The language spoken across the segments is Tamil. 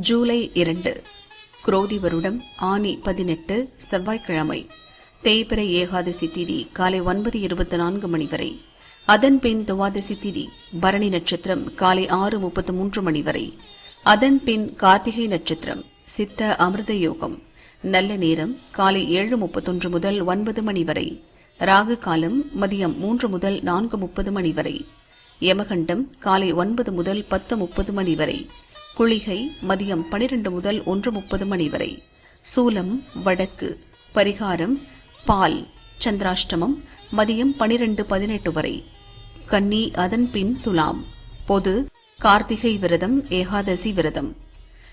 ஜூலை இரண்டு குரோதி வருடம் ஆனி பதினெட்டு செவ்வாய்க்கிழமை தேய்பிறை ஏகாதசி திதி காலை ஒன்பது இருபத்தி நான்கு மணி வரை. அதன் பின் துவாதசி திதி பரணி நட்சத்திரம் காலை ஆறு முப்பத்து மூன்று மணி வரை. அதன் பின் கார்த்திகை நட்சத்திரம் சித்த அமிர்த யோகம். நல்ல நேரம் காலை ஏழு முப்பத்தொன்று முதல் ஒன்பது மணி வரை. ராகு காலம் மதியம் மூன்று முதல் நான்கு முப்பது மணி வரை. யமகண்டம் காலை ஒன்பது முதல் பத்து முப்பது மணி வரை. குளிகை மதியம் பனிரெண்டு முதல் ஒன்று முப்பது மணி வரை. சூலம் வடக்கு. பரிகாரம் பால். சந்திராஷ்டமம் மதியம் பனிரெண்டு பதினெட்டு வரை. கன்னி அதன் பின் துலாம். பொது கார்த்திகை விரதம் ஏகாதசி விரதம்.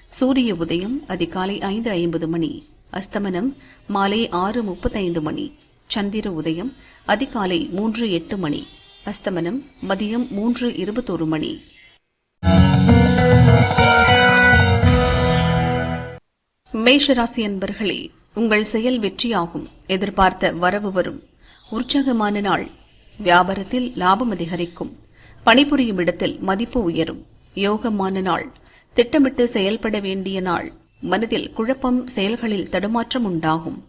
சூரிய உதயம் அதிகாலை ஐந்து ஐம்பது மணி. அஸ்தமனம் மாலை ஆறு முப்பத்தைந்து மணி. சந்திர உதயம் அதிகாலை மூன்று எட்டு மணி. அஸ்தமனம் மதியம் மூன்று இருபத்தொரு மணி. மேஷராசி அன்பர்களே உங்கள் செயல் வெற்றியாகும். எதிர்பார்த்த வரவு வரும். உற்சாகமான நாள். வியாபாரத்தில் லாபம் அதிகரிக்கும். பணிபுரியும் இடத்தில் மதிப்பு உயரும். யோகமான நாள். திட்டமிட்டு செயல்பட வேண்டிய நாள். மனதில் குழப்பம் செயல்களில் தடுமாற்றம் உண்டாகும்.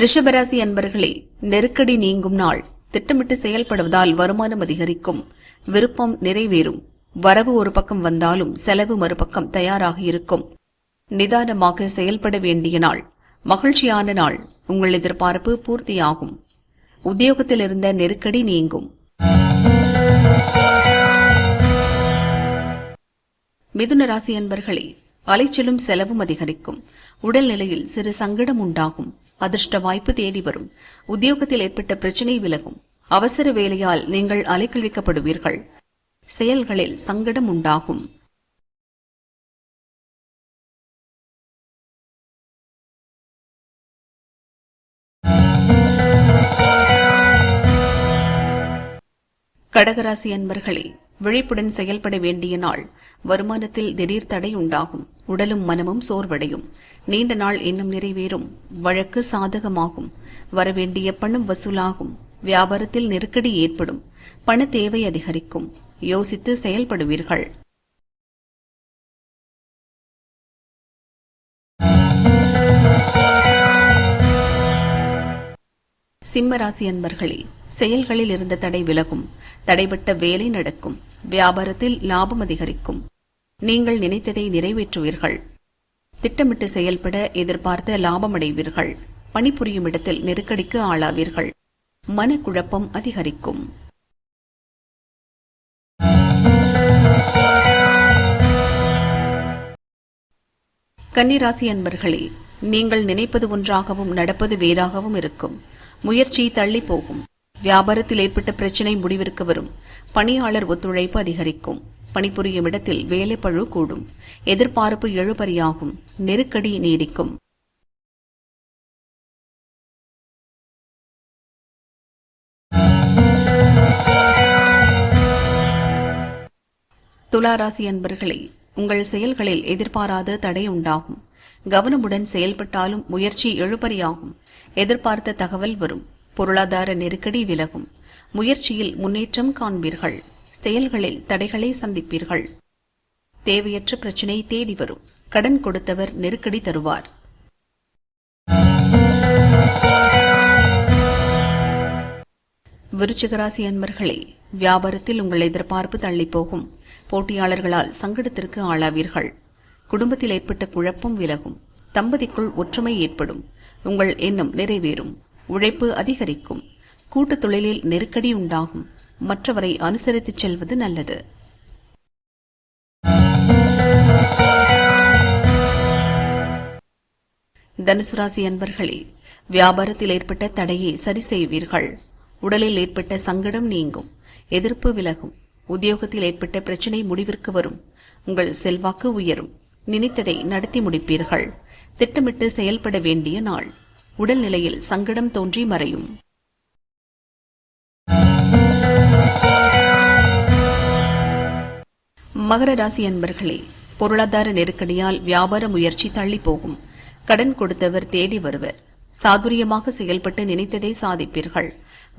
ரிஷபராசி அன்பர்களே நெருக்கடி நீங்கும் நாள். திட்டமிட்டு செயல்படுவதால் வருமானம் அதிகரிக்கும். விருப்பம் நிறைவேறும். வரவு ஒரு பக்கம் வந்தாலும் செலவு மறுபக்கம் தயாராக இருக்கும். நிதானமாக செயல்பட வேண்டிய நாள். மகிழ்ச்சியான நாள். உங்கள் எதிர்பார்ப்பு பூர்த்தியாகும். உத்தியோகத்தில் இருந்த நெருக்கடி நீங்கும். மிதுன ராசி அன்பர்களே அலைச்சலும் செலவும் அதிகரிக்கும். உடல்நிலையில் சிறு சங்கடம் உண்டாகும். அதிர்ஷ்ட வாய்ப்பு தேடி வரும். உத்தியோகத்தில் ஏற்பட்ட பிரச்சினை விலகும். அவசர வேலையால் நீங்கள் அலைக்கழிக்கப்படுவீர்கள். செயல்களில் சங்கடம் உண்டாகும். கடகராசி அன்பர்களே விழிப்புடன் செயல்பட வேண்டிய நாள். வருமானத்தில் திடீர் தடை உண்டாகும். உடலும் மனமும் சோர்வடையும். நீண்ட நாள் இன்னும் நிறைவேறும். வழக்கு சாதகமாகும். வரவேண்டிய பணம் வசூலாகும். வியாபாரத்தில் நெருக்கடி ஏற்படும். பண தேவை அதிகரிக்கும். யோசித்து செயல்படுவீர்கள். சிம்ம ராசி அன்பர்களே செயல்களில் இருந்த தடை விலகும். தடைபட்ட வேலை நடக்கும். வியாபாரத்தில் லாபம் அதிகரிக்கும். நீங்கள் நினைத்ததை நிறைவேற்றுவீர்கள். திட்டமிட்டு செயல்பட எதிர்பார்த்த லாபமடைவீர்கள். பணிபுரியும் இடத்தில் நெருக்கடிக்கு ஆளாவீர்கள். மனக்குழப்பம் அதிகரிக்கும். கன்னிராசி அன்பர்களே நீங்கள் நினைப்பது ஒன்றாகவும் நடப்பது வேறாகவும் இருக்கும். முயற்சி தள்ளி போகும். வியாபாரத்தில் ஏற்பட்ட பிரச்சினை முடிவிற்கு வரும். பணியாளர் ஒத்துழைப்பு அதிகரிக்கும். பணிபுரியும் இடத்தில் வேலைப்பழு கூடும். எதிர்பார்ப்பு எழுபறியாகும். நெருக்கடி நீடிக்கும். துளாராசி அன்பர்களே உங்கள் செயல்களில் எதிர்பாராத தடை உண்டாகும். கவனமுடன் செயல்பட்டாலும் முயற்சி எழுபறியாகும். எதிர்பார்த்த தகவல் வரும். பொருளாதார நெருக்கடி விலகும். முயற்சியில் முன்னேற்றம் காண்பீர்கள். செயல்களில் தடைகளை சந்திப்பீர்கள். தேவையற்ற பிரச்சினை தேடி வரும். கடன் கொடுத்தவர் நெருக்கடி தருவார். விருச்சிகராசி அன்பர்களே வியாபாரத்தில் உங்கள் எதிர்பார்ப்பு தள்ளிப்போகும். போட்டியாளர்களால் சங்கடத்திற்கு ஆளாவீர்கள். குடும்பத்தில் ஏற்பட்ட குழப்பம் விலகும். தம்பதிக்குள் ஒற்றுமை ஏற்படும். உங்கள் எண்ணம் நிறைவேறும். உழைப்பு அதிகரிக்கும். கூட்டுத் தொழிலில் நெருக்கடி உண்டாகும். மற்றவரை அனுசரித்துச் செல்வது நல்லது. தனுசு ராசி அன்பர்களே வியாபாரத்தில் ஏற்பட்ட தடையை சரி செய்வீர்கள். உடலில் ஏற்பட்ட சங்கடம் நீங்கும். எதிர்ப்பு விலகும். உத்தியோகத்தில் ஏற்பட்ட பிரச்சினை முடிவிற்கு வரும். உங்கள் செல்வாக்கு உயரும். நினைத்ததை நடத்தி முடிப்பீர்கள். திட்டமிட்டு செயல்பட வேண்டிய நாள். உடல்நிலையில் சங்கடம் தோன்றி மறையும். மகர ராசி அன்பர்களே பொருளாதார நெருக்கடியால் வியாபார முயற்சி தள்ளி போகும். கடன் கொடுத்தவர் தேடி வருவர். சாதுரியமாக செயல்பட்டு நினைத்ததை சாதிப்பீர்கள்.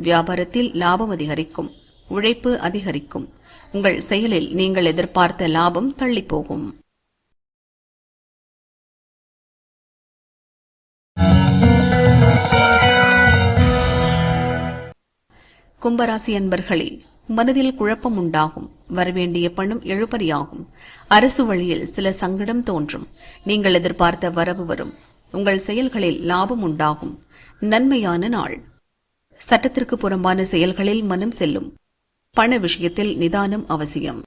வியாபாரத்தில் லாபம் அதிகரிக்கும். உழைப்பு அதிகரிக்கும். உங்கள் செயலில் நீங்கள் எதிர்பார்த்த லாபம் தள்ளிப்போகும் கும்பராசி அன்பர்களே மனதில் குழப்பம் உண்டாகும். வரவேண்டிய பணம் எழுபறியாகும். அரசு வழியில் சில சங்கடம் தோன்றும். நீங்கள் எதிர்பார்த்த வரவு வரும். உங்கள் செயல்களில் லாபம் உண்டாகும். நன்மையான நாள். சட்டத்திற்கு புறம்பான செயல்களில் மனம் செல்லும். பண விஷயத்தில் நிதானம் அவசியம்.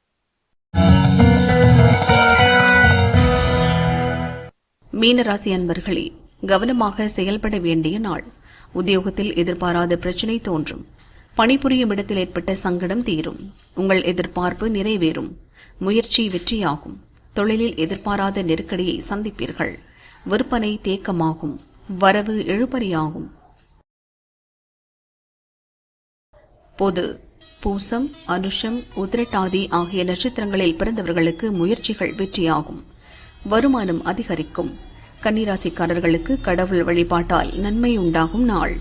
மீனராசி அன்பர்களே கவனமாக செயல்பட வேண்டிய நாள். உத்தியோகத்தில் எதிர்பாராத பிரச்சினை தோன்றும். பணிபுரியும் இடத்தில் ஏற்பட்ட சங்கடம் தீரும். உங்கள் எதிர்பார்ப்பு நிறைவேறும். முயற்சி வெற்றியாகும். தொழிலில் எதிர்பாராத நெருக்கடியை சந்திப்பீர்கள். விற்பனை தேக்கமாகும். வரவு எழுபறியாகும் பொது பூசம் அனுஷம் உத்திரட்டாதி ஆகிய நட்சத்திரங்களில் பிறந்தவர்களுக்கு முயற்சிகள் வெற்றியாகும். வருமானம் அதிகரிக்கும். கன்னிராசிக்காரர்களுக்கு கடவுள் வழிபாட்டால் நன்மை உண்டாகும் நாள்.